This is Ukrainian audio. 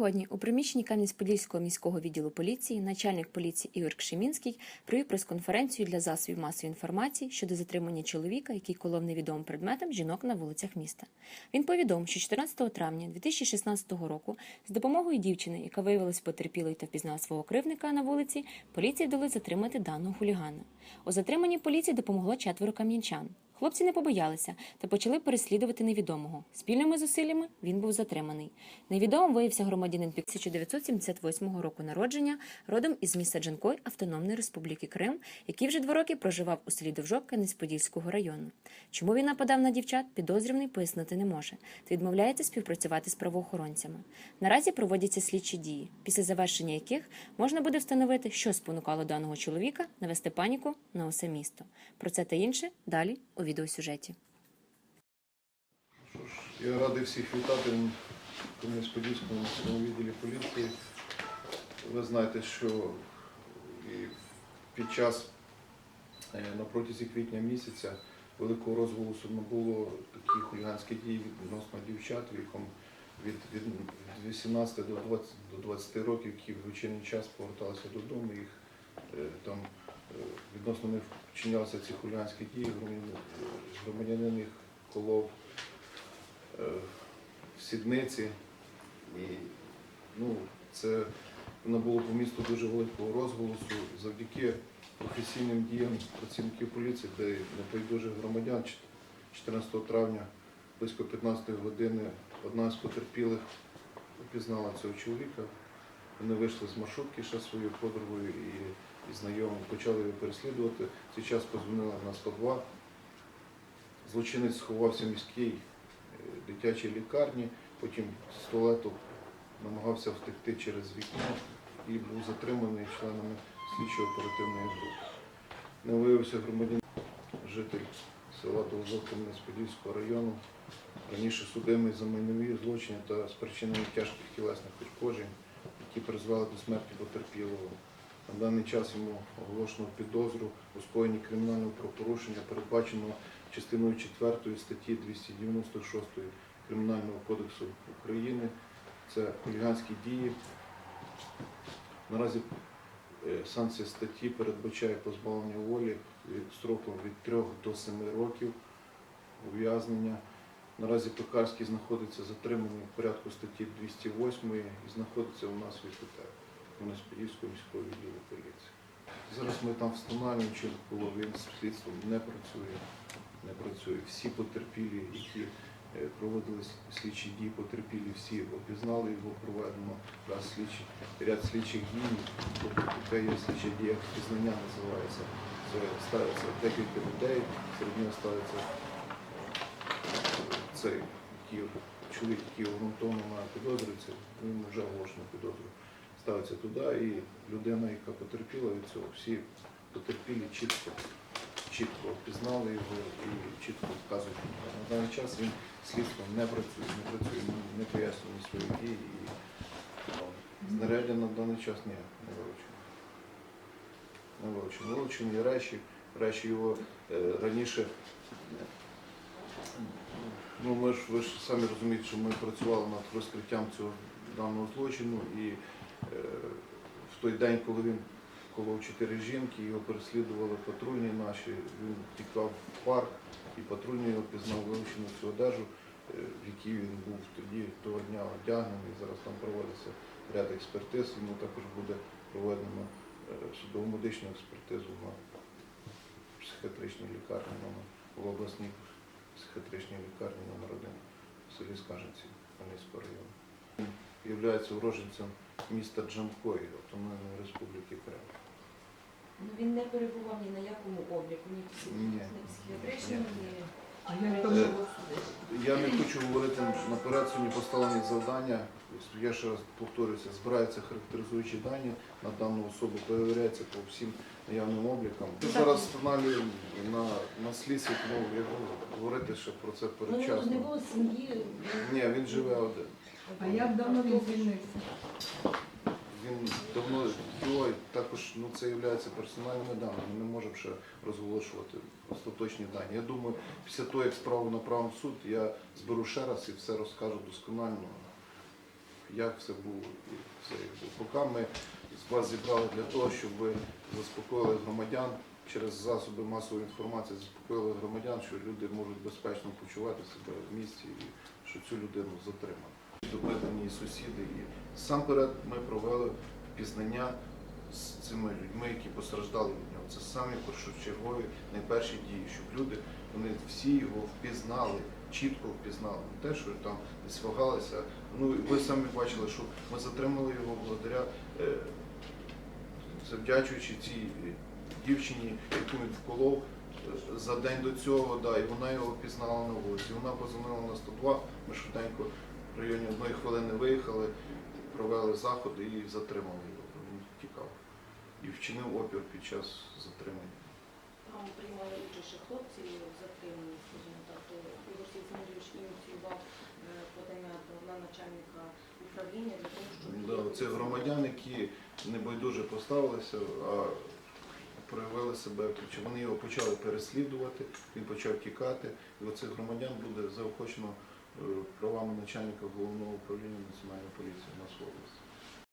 Сьогодні у приміщенні Кам'янець-Подільського міського відділу поліції начальник поліції Ігор Кшемінський провів прес-конференцію для засобів масової інформації щодо затримання чоловіка, який колов невідомим предметом жінок на вулицях міста. Він повідомив, що 14 травня 2016 року з допомогою дівчини, яка виявилась потерпілою та впізнала свого кривника на вулиці, поліції вдалося затримати даного хулігана. У затриманні поліції допомогло четверо кам'янчан. Хлопці не побоялися та почали переслідувати невідомого. Спільними зусиллями він був затриманий. Невідомим виявився громадянин 1978 року народження, родом із міста Джанкой Автономної Республіки Крим, який вже два роки проживав у селі Довжок Кам'янець-Подільського району. Чому він нападав на дівчат, підозрюваний пояснити не може та відмовляється співпрацювати з правоохоронцями. Наразі проводяться слідчі дії, після завершення яких можна буде встановити, що спонукало даного чоловіка навести паніку на усе місто. Про це та інше далі у відеосюжеті. Я радий всіх вітати в Кам'янець-Подільському відділі поліції. Ви знаєте, що під час е, на протязі квітня місяця великого розголосу було такі хуліганські дії відносно дівчат віком від, від 18 до 20, до 20 років, які в вечірній час поверталися додому. Їх е, там відносно них вчинялися ці хуліганські дії, громадянин, їх колов е, в сідниці. І ну, це набуло по місту дуже великого розголосу завдяки професійним діям працівників поліції, де небайдужих громадян 14 травня близько 15 години одна з потерпілих опізнала цього чоловіка. Вони вийшли з маршрутки ще своєю подругою і, і знайомим, почали його переслідувати. В цей час позвонили на 102. Злочинець сховався в міській е, дитячій лікарні, потім з туалету намагався втекти через вікно і був затриманий членами слідчо-оперативної групи. Не виявився громадянин, житель села Довзок Кам'янець-Подільського району, раніше судимий за майнові злочини та спричинення тяжких тілесних ушкоджень, які призвели до смерті потерпілого. На даний час йому оголошено підозру у скоєнні кримінального правопорушення, передбаченого частиною 4 статті 296 Кримінального кодексу України. Це хуліганські дії. Наразі е, санкція статті передбачає позбавлення волі строком від 3 до 7 років ув'язнення. Наразі Пекарський знаходиться затриманий в порядку статті 208 і знаходиться у нас в ІПТ, Моносподільського міського відділу поліції. Зараз ми там встановлюємо, чи було він з слідством не працює. Не працює. Всі потерпілі, які е, проводили слідчі дії, потерпілі, всі опізнали його, проведено ряд слідчих, ряд слідчих дій. Тобто є слідча дія, пізнання називається. Це ставиться декілька людей, серед нього ставиться цей чоловік, який обґрунтовано має підозрює, це він вже оголошено підозру. Ставиться туди, і людина, яка потерпіла від цього, всі потерпілі чітко, чітко впізнали його і чітко вказують. На даний час він слідством не працює, не працює, не- пояснює свої дії і ну, знаряддя на даний час ні, не вилучено. Не вилучено. Вилучені речі, речі його е, раніше. Ну, ми ж ви ж самі розумієте, що ми працювали над розкриттям цього даного злочину, і в той день, коли він колов чотири жінки, його переслідували патрульні наші, він тікав в парк, і патрульні його пізнав вилучену цю одежу, е, в якій він був тоді того дня одягнений. Зараз там проводиться ряд експертиз, йому також буде проведено е, судово-медичну експертизу на психіатричній лікарні номер в обласній психіатричній лікарні номер 1 в селі Скаженці Хмельницького району. Є уроженцем міста Джанкої, Автономної Республіки Крим. Ну, він не перебував ні на якому обліку, ні Ні. ні психіатричному, ні А як Е, Я не хочу говорити наперед сьогодні поставлені завдання. Я ще раз повторюся, збираються характеризуючі дані на дану особу, перевіряється по всім наявним облікам. Ми зараз встановлюємо на, на слідстві, тому я говорити ще про це Ну, не передчасно. було сім'ї. Ні, він живе один. А як давно він звільнився? Він давно його також ну це є персональними даними. Ми не можемо ще розголошувати остаточні дані. Я думаю, після того, як справу направимо в суд, я зберу ще раз і все розкажу досконально. як все було і все як було. Поки ми з вас зібрали для того, щоб ви заспокоїли громадян через засоби масової інформації, заспокоїли громадян, що люди можуть безпечно почувати себе в місті і що цю людину затримали. Допитані сусіди. І сам-перед ми провели впізнання з цими людьми, які постраждали від нього. Це самі першочергові найперші дії, щоб люди вони всі його впізнали, чітко впізнали. Не те, що там десь вагалися. Ну і ви самі бачили, що ми затримали його благодаря е, завдячуючи цій дівчині, яку він вколов е, за день до цього, да, і вона його впізнала на вулиці. Вона позвонила на 102, ми швиденько в районі одної хвилини виїхали, провели заходи і затримали його. Він тікав. І вчинив опір під час затримання. Там приймали участь хлопці затримані, скажімо так, то Ігор Сіцмирович ініціював е, подання на начальника управління для того, щоб Да, це громадяни, які небайдуже поставилися, а проявили себе, вони його почали переслідувати, він почав тікати. І оцих громадян буде заохочено правами начальника головного управління національної поліції у нас в області.